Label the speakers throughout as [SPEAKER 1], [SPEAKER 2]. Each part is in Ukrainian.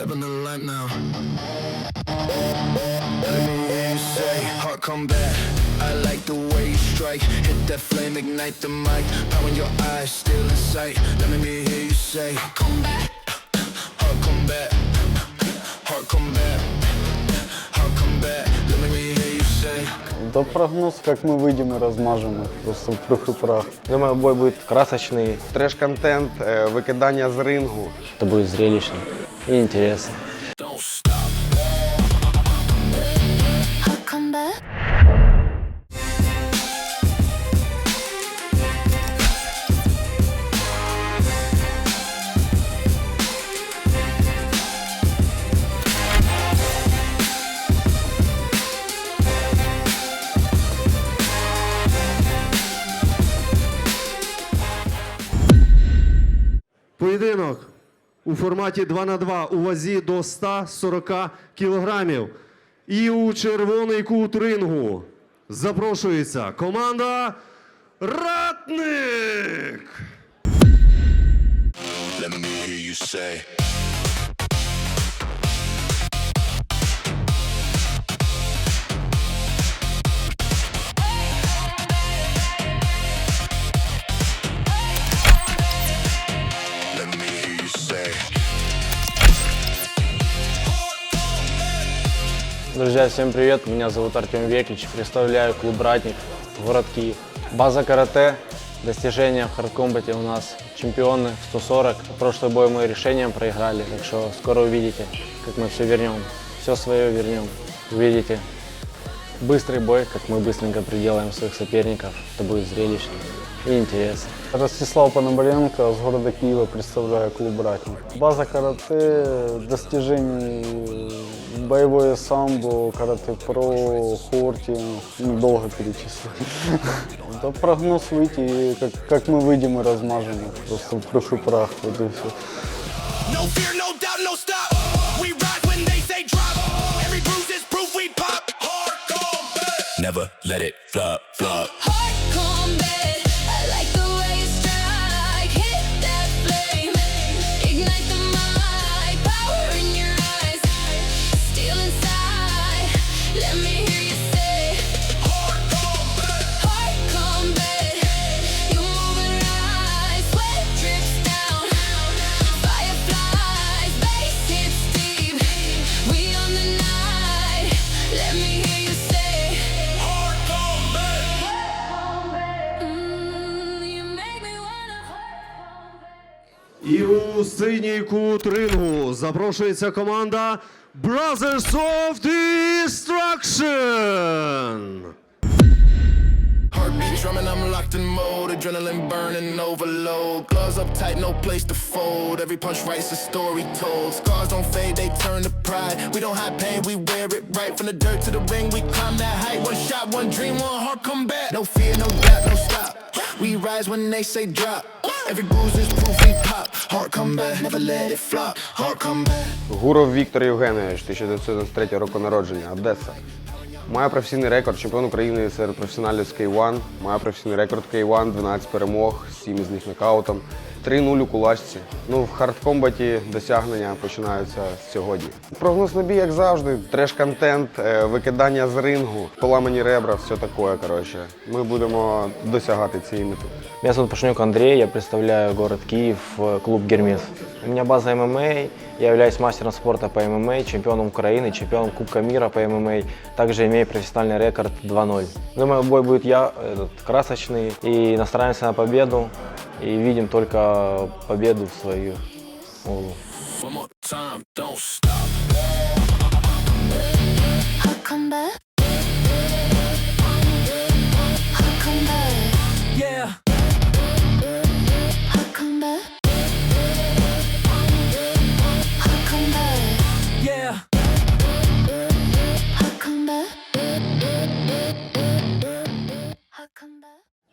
[SPEAKER 1] Step in the light now. Let me hear you say, heart come back. I like the way you strike. Hit that flame, ignite the mic. Power in your eyes, still in sight. Let me hear you say, come back. Heart come back. Heart come back.
[SPEAKER 2] Да прогноз, как мы выйдем и размажем их просто в пух и прах.
[SPEAKER 3] Думаю, бой будет красочный. Треш-контент, е, викидання з рингу.
[SPEAKER 4] Это будет зрелищно и интересно.
[SPEAKER 5] У форматі 2 на 2 у вазі до 140 кілограмів. І у червоний кут рингу запрошується команда Ратник.
[SPEAKER 1] Let me hear you say.
[SPEAKER 4] Друзья, всем привет! Меня зовут Артем Веклич. Представляю клуб «Ратник», город Киев. База карате. Достижения в хардкомбате у нас чемпионы 140. Прошлый бой мы решением проиграли, так что скоро увидите, как мы все вернем. Все свое вернем. Увидите быстрый бой, как мы быстренько приделаем своих соперников. Это будет зрелищно и интересно.
[SPEAKER 2] Ростислав Пономаренко с города Киева представляю клуб «Ратник». База карате, достижений боевое самбо, карате про, хорти, ну, долго перечислить. Да прогноз выйти, и как, как мы выйдем и размажем их просто в пух и прах, вот и все.
[SPEAKER 6] No fear, no doubt, no stop. We rise when they say drop. Every bruise is proof we pop. Hardcore, back.
[SPEAKER 1] Never let it flop, flop.
[SPEAKER 7] Heart
[SPEAKER 5] синій кут рингу запрошується команда Brothers of Destruction.
[SPEAKER 1] Heartbeat drumming, I'm locked in mode. Adrenaline burning, overload. Gloves up tight, no place to fold. Every punch writes a story told. Scars don't fade, they turn to pride. We don't hide pain, we wear it right. From the dirt to the ring, we climb that height. One shot, one dream, one heart come back. No fear, no doubt, no stop. We rise when they say drop. Every bruise is proof we pop. Heart come back, never let it flop. Heart come back.
[SPEAKER 3] Гуров Віктор Євгенович, 1993 року народження, Одеса. Має професійний рекорд, чемпіон України серед професіоналів з K1. Має професійний рекорд K1, 12 перемог, 7 із них нокаутом. 3-0 у кулачці. Ну, в хардкомбаті досягнення починаються з сьогодні. Прогноз на бій, як завжди, треш-контент, е, викидання з рингу, поламані ребра, все таке. Коротше. Ми будемо досягати цієї мети.
[SPEAKER 4] Меня зовут Пашнюк Андрей, я представляю город Киев, э, клуб «Гермес». У меня база ММА, я являюсь мастером спорта по ММА, чемпионом Украины, чемпионом Кубка мира по ММА. Также имею профессиональный рекорд 2-0. Думаю, бой будет я, этот, красочный, и настраиваемся на победу, и видим только победу в свою голову.
[SPEAKER 1] One more time, don't stop.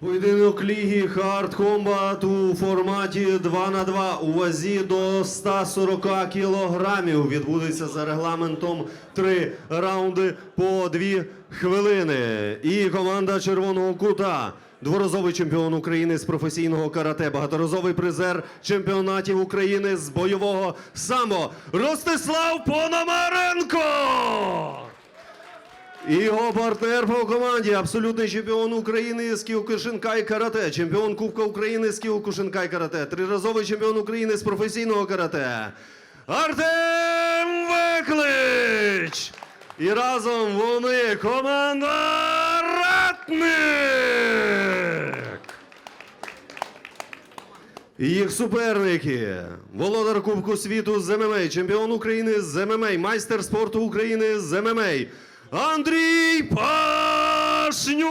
[SPEAKER 5] Поєдинок ліги Hard Combat у форматі 2 на 2 у вазі до 140 кілограмів. Відбудеться за регламентом 3 раунди по 2 хвилини. І команда червоного кута дворазовий чемпіон України з професійного карате, багаторазовий призер чемпіонатів України з бойового самбо Ростислав Пономаренко. І його партнер по команді, абсолютний чемпіон України з кіокушинкай карате, чемпіон Кубка України з кіокушинкай карате, триразовий чемпіон України з професійного карате. Артем Веклич! І разом вони команда Ратник! І Їх суперники. Володар Кубку світу з ММА, чемпіон України з ММА, майстер спорту України з ММА. Андрій Пашнюк.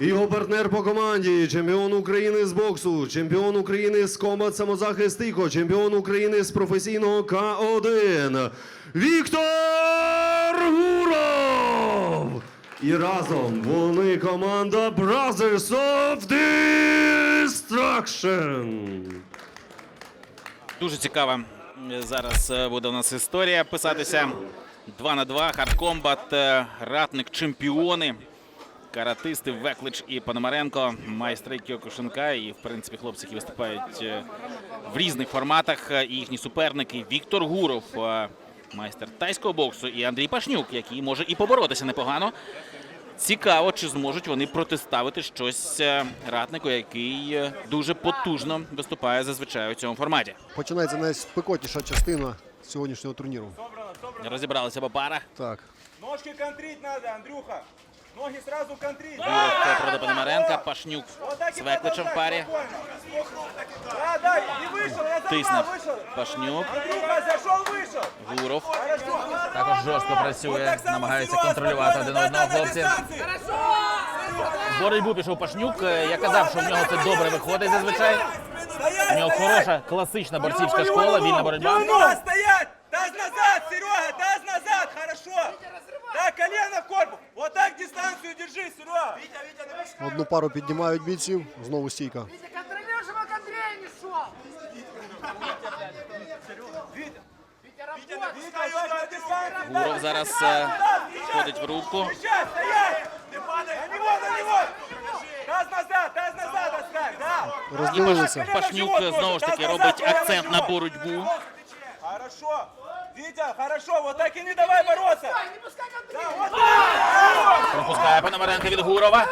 [SPEAKER 5] Його партнер по команді, чемпіон України з боксу, чемпіон України з комбат самозахист Тихо, чемпіон України з професійного К1 Віктор Гуров. І разом вони команда Brothers of Destruction.
[SPEAKER 8] Дуже цікава зараз е, буде у нас історія писатися. 2 на 2, хардкомбат, е, ратник, чемпіони, каратисти Веклич і Пономаренко, майстри Кіокушинка. І, в принципі, хлопці, які виступають е, в різних форматах. І їхні суперники Віктор Гуров, майстер тайського боксу, і Андрій Пашнюк, який може і поборотися непогано. Цікаво, чи зможуть вони протиставити щось е, ратнику, який е, дуже потужно виступає зазвичай у цьому форматі.
[SPEAKER 9] Починається найспекотніша частина сьогоднішнього турніру.
[SPEAKER 8] Розібралися по парах.
[SPEAKER 9] Так.
[SPEAKER 10] Ножки контрить надо, Андрюха. Ноги сразу контрить.
[SPEAKER 8] Юров проти Пономаренка, Пашнюк з Векличем в парі.
[SPEAKER 10] Да, да, и вышел, я за
[SPEAKER 8] Тисне
[SPEAKER 10] вышел.
[SPEAKER 8] Пашнюк,
[SPEAKER 10] Андрюха зашел, вышел.
[SPEAKER 8] Гуров.
[SPEAKER 11] Також жорстко працює, намагається контролювати один одного хлопці.
[SPEAKER 8] В боротьбу пішов Пашнюк. Е, Я казав, що в нього це добре виходить зазвичай. У нього хороша класична борцівська школа, вільна боротьба.
[SPEAKER 10] Так дистанцию держи, Серега.
[SPEAKER 9] Одну пару піднімають бійців, знову стійка.
[SPEAKER 10] Витя, Витя, дистанцию.
[SPEAKER 8] Гуров зараз е, входить в рубку.
[SPEAKER 10] Сейчас, стоять! На него, на него! Таз назад, таз назад оставь, да.
[SPEAKER 9] Розділилися.
[SPEAKER 8] Пашнюк е, знову ж таки робить акцент на боротьбу.
[SPEAKER 10] Хорошо. Витя, хорошо, вот так и не давай бороться. Да, вот
[SPEAKER 8] Пропускає Пономаренка від Гурова.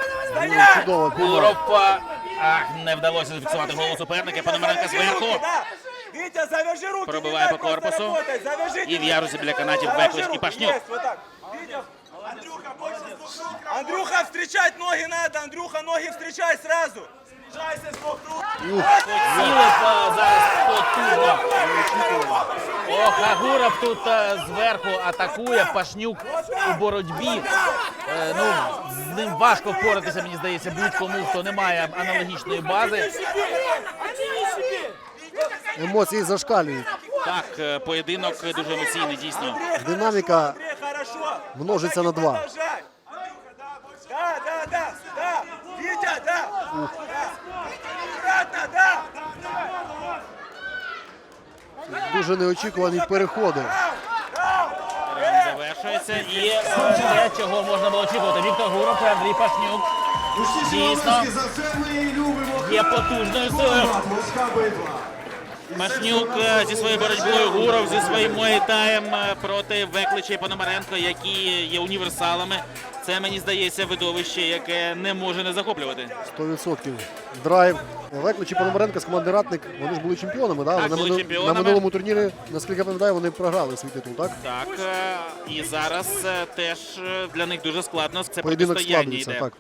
[SPEAKER 9] Чудово.
[SPEAKER 8] Гуров ах, не вдалося зафіксувати голову суперника. Пономаренка зверху.
[SPEAKER 10] Витя, завяжи руки.
[SPEAKER 8] Пробиває по корпусу. І в ярусі біля канатів Веклич і Пашнюк.
[SPEAKER 10] Андрюха. Андрюха, встречать ноги надо. Андрюха, ноги встречай сразу.
[SPEAKER 8] Ох, а Гуров тут е, зверху атакує. Пашнюк у боротьбі. Е, ну, з ним важко впоратися, мені здається, будь-кому, хто не має аналогічної бази.
[SPEAKER 9] Емоції зашкалюють.
[SPEAKER 8] Так, е, поєдинок дуже емоційний, дійсно.
[SPEAKER 9] Динаміка множиться на два.
[SPEAKER 10] Продолжай. Да, да, да, да. Витя, да. Аккуратно, да.
[SPEAKER 9] Дуже неочікувані переходи.
[SPEAKER 8] Завершується. І е, те, чого можна було очікувати. Віктор Гуров і Андрій Пашнюк. Дійсно, є потужною силою. Пашнюк е, зі своєю боротьбою, Гуров зі своїм моєтаєм е, проти Веклича і Пономаренко, які є універсалами. Це мені здається видовище, яке не може не захоплювати.
[SPEAKER 9] 100%. Драйв. Веклич і Пономаренко з команди Ратник, вони ж були чемпіонами, да?
[SPEAKER 8] Так,
[SPEAKER 9] на,
[SPEAKER 8] були чемпіонами.
[SPEAKER 9] на минулому турнірі, наскільки я пам'ятаю, вони програли свій титул, так?
[SPEAKER 8] Так, е, і зараз теж для них дуже складно. Це
[SPEAKER 9] Поєдинок
[SPEAKER 8] протистояння
[SPEAKER 9] складується,
[SPEAKER 8] йде.
[SPEAKER 9] так.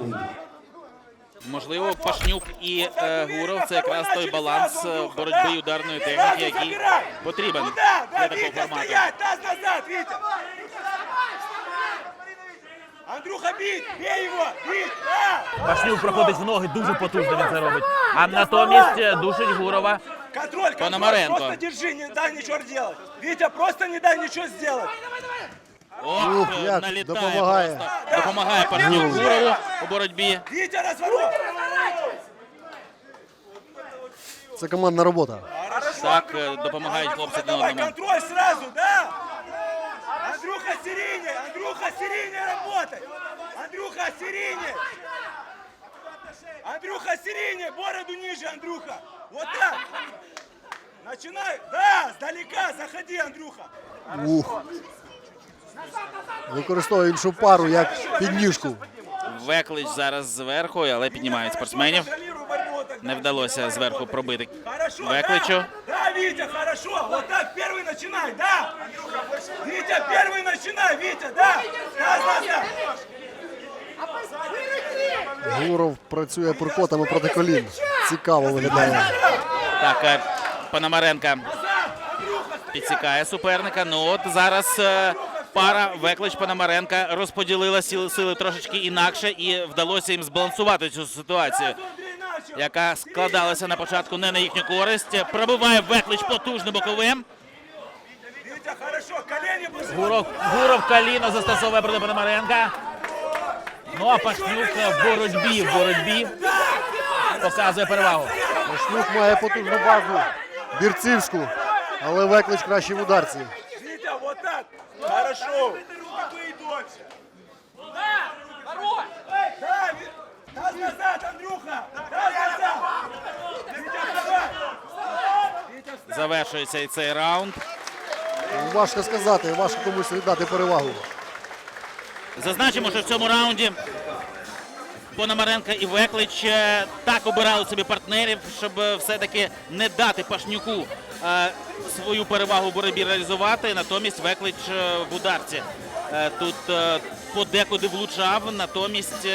[SPEAKER 5] Раунд.
[SPEAKER 8] Можливо, Пашнюк і е, Гуров це якраз той баланс е, боротьби і ударної техніки, який потрібен для такого формату.
[SPEAKER 10] Андрюха, бить! Бей его! Бить!
[SPEAKER 11] Пашнюк проходить в ноги, дуже потужно він це робить. А натомість е, душить Гурова.
[SPEAKER 10] Контроль, контроль!
[SPEAKER 8] Пономаренко.
[SPEAKER 10] Просто держи, не дай ничего делать! Витя, просто не дай ничего сделать!
[SPEAKER 8] Ох,
[SPEAKER 9] Ух,
[SPEAKER 8] е,
[SPEAKER 9] як
[SPEAKER 8] налітає
[SPEAKER 9] допомагає.
[SPEAKER 8] просто. Допомагає Пашнюк Гурову у боротьбі.
[SPEAKER 10] Витя, разворот!
[SPEAKER 9] Це командна робота.
[SPEAKER 8] Так, е, допомагають хлопці один
[SPEAKER 10] Давай,
[SPEAKER 8] одному.
[SPEAKER 10] контроль сразу, да! Андрюха, сирине! Андрюха, сирине работай! Андрюха, сирине! Андрюха, сирине! Бороду ниже, Андрюха! Вот так! Начинай! Да, сдалека, заходи, Андрюха!
[SPEAKER 9] Ух. Використовує іншу пару як підніжку.
[SPEAKER 8] Веклич зараз зверху, але піднімають спортсменів. Не вдалося зверху пробити Векличу.
[SPEAKER 10] да! Да, хорошо! Вот так, первый начинай, да! Витя, первый начинай, Витя, да! Раз, раз, раз!
[SPEAKER 9] Гуров працює прокотами проти колін. Цікаво виглядає.
[SPEAKER 8] Так, е, Пономаренка підсікає суперника. Ну от зараз е, пара Веклич Пономаренка розподілила сили, сили трошечки інакше і вдалося їм збалансувати цю ситуацію, яка складалася на початку не на їхню користь. Пробиває Веклич потужним боковим.
[SPEAKER 11] Гуров, Гуров коліно застосовує проти Пономаренка. Ну а Пашнюк в боротьбі, в боротьбі показує перевагу.
[SPEAKER 9] Шлюк має потужну базу бірцівську, але Веклич кращий в ударці.
[SPEAKER 10] Хорошо. Да, хорош. Да, таз назад, Андрюха. Таз назад. Витя.
[SPEAKER 8] Завершується і цей раунд.
[SPEAKER 9] Важко сказати, важко комусь віддати перевагу.
[SPEAKER 8] Зазначимо, що в цьому раунді Пономаренко і Веклич е, так обирали собі партнерів, щоб е, все-таки не дати Пашнюку е, свою перевагу в боротьбі реалізувати. Натомість Веклич е, в ударці. Е, Тут е, подекуди влучав, натомість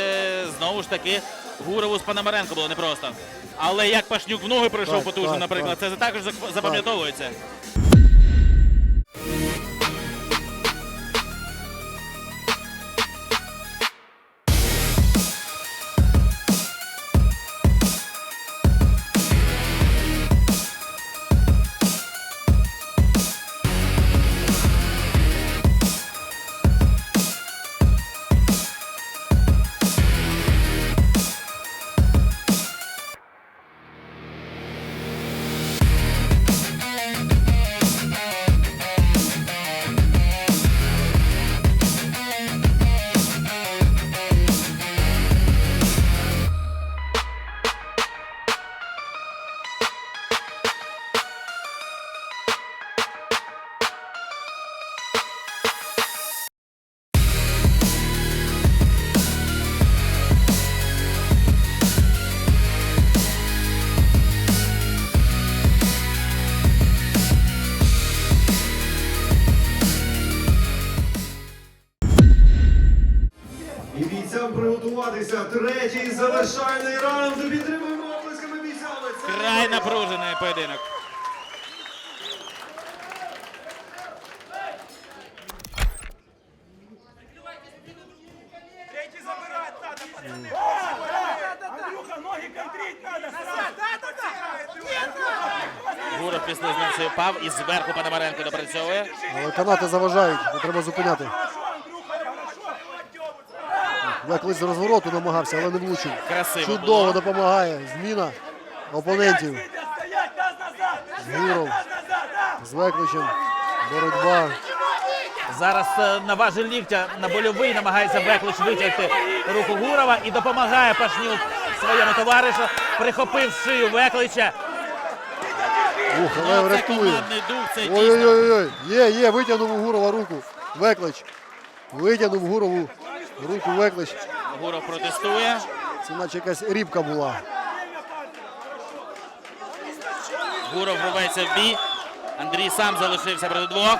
[SPEAKER 8] знову ж таки Гурову з Пономаренко було непросто. Але як Пашнюк в ноги пройшов
[SPEAKER 9] Так,
[SPEAKER 8] потужно,
[SPEAKER 9] так,
[SPEAKER 8] наприклад, це також запам'ятовується.
[SPEAKER 5] Приготуватися. Третій завершальний раунд. Підтримуємо оплесками бійцями.
[SPEAKER 8] Край напружений поєдинок.
[SPEAKER 10] Третий забирать надо, пацаны. Андрюха, ноги контрить надо.
[SPEAKER 8] Гуров післизновши впав і зверху Пономаренко допрацьовує.
[SPEAKER 9] Але канати заважають, не треба зупиняти.
[SPEAKER 10] Андрюха,
[SPEAKER 9] з розвороту намагався, але не влучив.
[SPEAKER 8] Красиво
[SPEAKER 9] Чудово
[SPEAKER 8] було.
[SPEAKER 9] допомагає. Зміна опонентів. Гуров з Векличем. Боротьба.
[SPEAKER 11] Зараз е, на ліктя на больовий намагається Веклич витягти руку Гурова і допомагає Пашнюк своєму товаришу, прихопив шию Веклича.
[SPEAKER 9] Ух, але
[SPEAKER 8] Ну, це
[SPEAKER 9] рятує.
[SPEAKER 8] командний дух, це дійсно.
[SPEAKER 9] Ой-ой-ой, є, є, витягнув у Гурова руку. Веклич. Витягнув Гурову руку Веклич.
[SPEAKER 8] Гуров протестує.
[SPEAKER 9] Це наче якась рібка була.
[SPEAKER 8] Гуров рветься в бій. Андрій сам залишився проти двох.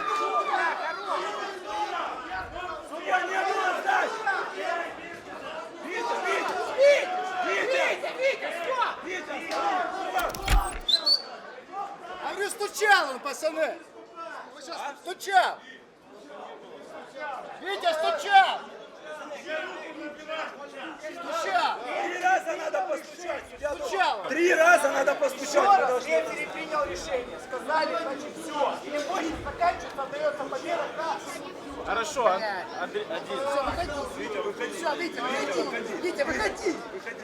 [SPEAKER 10] Судья, не было сдачи! Витя, Витя! Витя! Витя! Витя! Витя!
[SPEAKER 9] А ви стучали, пацани! Ви зараз стучав! Вітя, стучав! Стучав!
[SPEAKER 10] Три раза надо постучать! судья должен.
[SPEAKER 9] Стучал!
[SPEAKER 10] Три раза надо постучать! вы должны.
[SPEAKER 9] Рефери принял решение. Сказали, значит, все. Или будет заканчиваться, отдается победа красным.
[SPEAKER 10] Хорошо, Андрей,
[SPEAKER 9] Все, выходи. Все, Витя, выходи. Витя, выходи.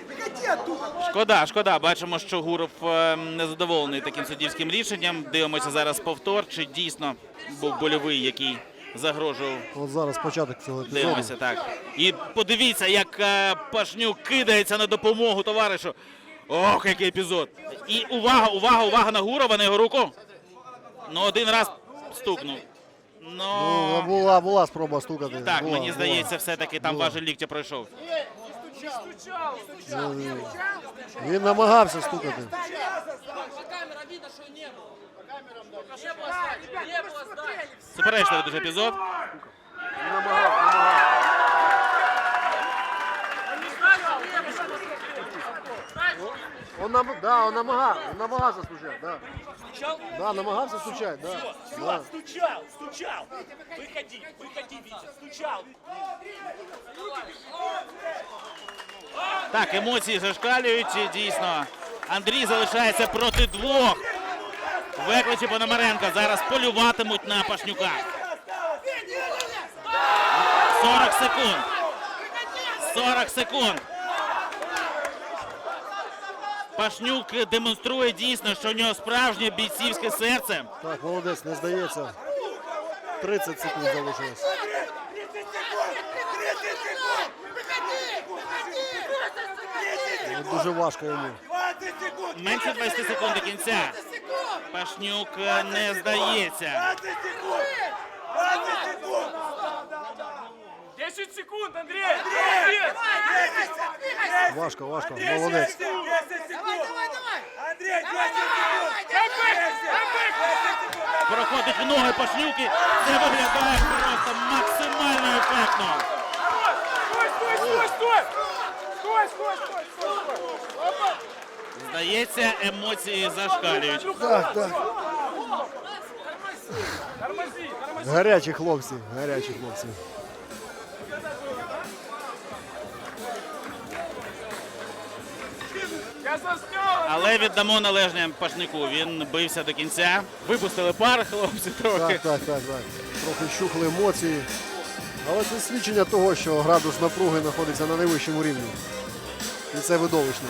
[SPEAKER 9] Выходи оттуда.
[SPEAKER 8] Шкода, шкода. Бачимо, що Гуров е, незадоволений таким суддівським рішенням. Дивимося зараз повтор. Чи дійсно був больовий, який загрожував
[SPEAKER 9] От зараз початок цього епізоду.
[SPEAKER 8] Дивимося так. І подивіться, як е, Пашнюк кидається на допомогу товаришу. Ох, який епізод. І увага, увага, увага на Гурова, на його руку. Ну, один раз стукнув.
[SPEAKER 9] Ну,
[SPEAKER 8] Ну,
[SPEAKER 9] була, була спроба стукати.
[SPEAKER 8] так,
[SPEAKER 9] була,
[SPEAKER 8] мені
[SPEAKER 9] була.
[SPEAKER 8] здається, все-таки там
[SPEAKER 9] Була.
[SPEAKER 8] важель ліктя пройшов.
[SPEAKER 9] Він намагався стукати.
[SPEAKER 8] Суперечливий дуже епізод.
[SPEAKER 9] Он, нам, да, он намагав, он намагався стучати, да. Да, намагався стучати, да. да.
[SPEAKER 10] Стучал, стучал! Выходи, выходи, Витя, стучал!
[SPEAKER 8] Так, емоції зашкалюють. Дійсно, Андрій залишається проти двох. Викличі Пономаренко зараз полюватимуть на Пашнюка. 40 секунд. 40 секунд. Пашнюк демонструє дійсно, що в нього справжнє бійцівське серце.
[SPEAKER 9] Так, молодець, не здається. 30 секунд залишилось.
[SPEAKER 10] 30 секунд! 30 секунд!
[SPEAKER 9] Дуже важко йому.
[SPEAKER 8] Менше 20 секунд до кінця. Пашнюк е, не здається.
[SPEAKER 10] 20 секунд! 20 секунд!
[SPEAKER 12] 10 секунд, Андрей!
[SPEAKER 10] Андрей! 10!
[SPEAKER 9] Важко, важко. Молодець.
[SPEAKER 10] 10 секунд! Андрей, 10 секунд!
[SPEAKER 8] Проходить в ноги Пашнюки. Це виглядає просто максимально ефектно.
[SPEAKER 12] Стой, стой, стой, стой! Стой, стой, стой, стой, стой!
[SPEAKER 8] Здається, емоції зашкалюють.
[SPEAKER 9] Так, так. Гарячі хлопці, гарячі хлопці.
[SPEAKER 8] Але віддамо належне Пашнику. Він бився до кінця. Випустили пар, хлопці трохи.
[SPEAKER 9] Так, так, так, так. Трохи щухли емоції. Але це свідчення того, що градус напруги знаходиться на найвищому рівні. І це видовищно.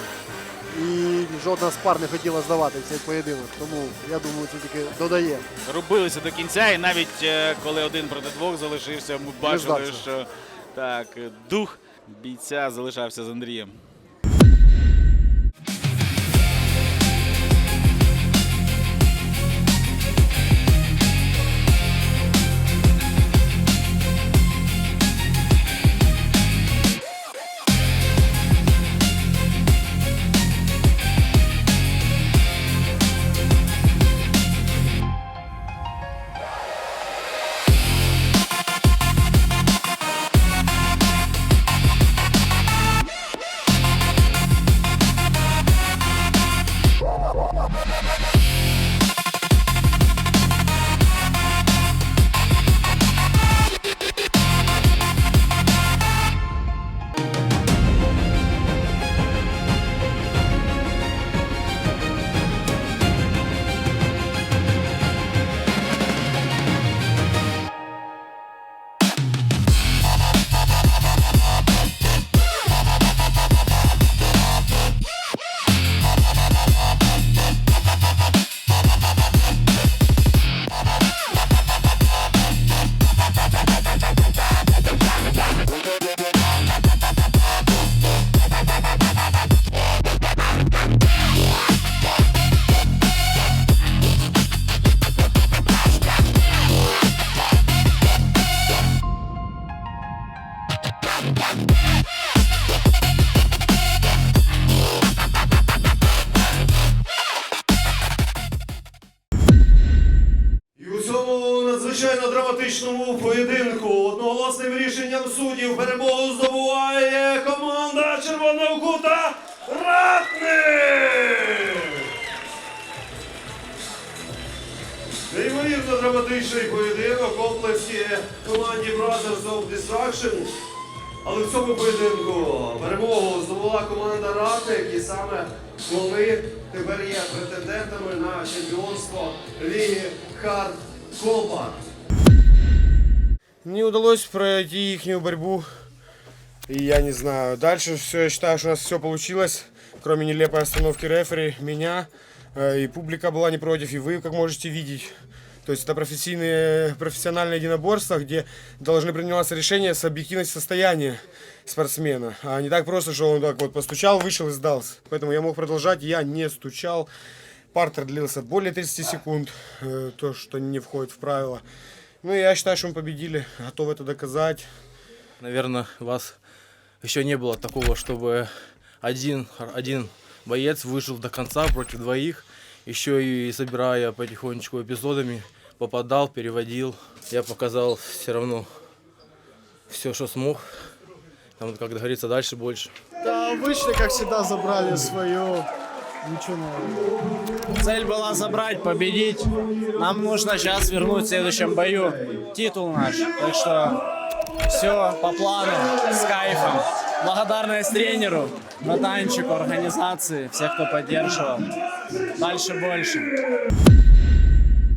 [SPEAKER 9] І жодна з пар не хотіла здавати цей поєдинок. Тому я думаю, це тільки додає.
[SPEAKER 8] Рубилися до кінця, і навіть е, коли один проти двох залишився, ми бачили, що так, дух бійця залишався з Андрієм.
[SPEAKER 5] перемогу здобула команда Ратник і саме вони тепер є претендентами на чемпіонство Ліги Hard Combat.
[SPEAKER 13] Не удалось пройти их борьбу. И я не знаю. Дальше все, я считаю, что у нас все получилось. Кроме нелепой остановки рефери, меня. э, И публика была не против, и вы, как можете видеть. То есть это профессийные, профессиональное единоборство, где должны приниматься решения с объективностью состояния спортсмена. А не так просто, что он так вот постучал, вышел и сдался. Поэтому я мог продолжать, я не стучал. Партер длился более 30 секунд, э, то, что не входит в правила. Ну, я считаю, что мы победили, готов это доказать.
[SPEAKER 14] Наверное, у вас еще не было такого, чтобы один, один боец выжил до конца против двоих, еще и собирая потихонечку эпизодами, попадал, переводил. Я показал все равно все, что смог. Там, как говорится, дальше больше.
[SPEAKER 15] Да, вышли, как всегда, забрали свое. Ничего нового.
[SPEAKER 16] Цель была забрать, победить. Нам нужно сейчас вернуть в следующем бою титул наш. Так что все по плану, с кайфом. Благодарность тренеру, братанчику, организации, всех, кто поддерживал. Дальше больше.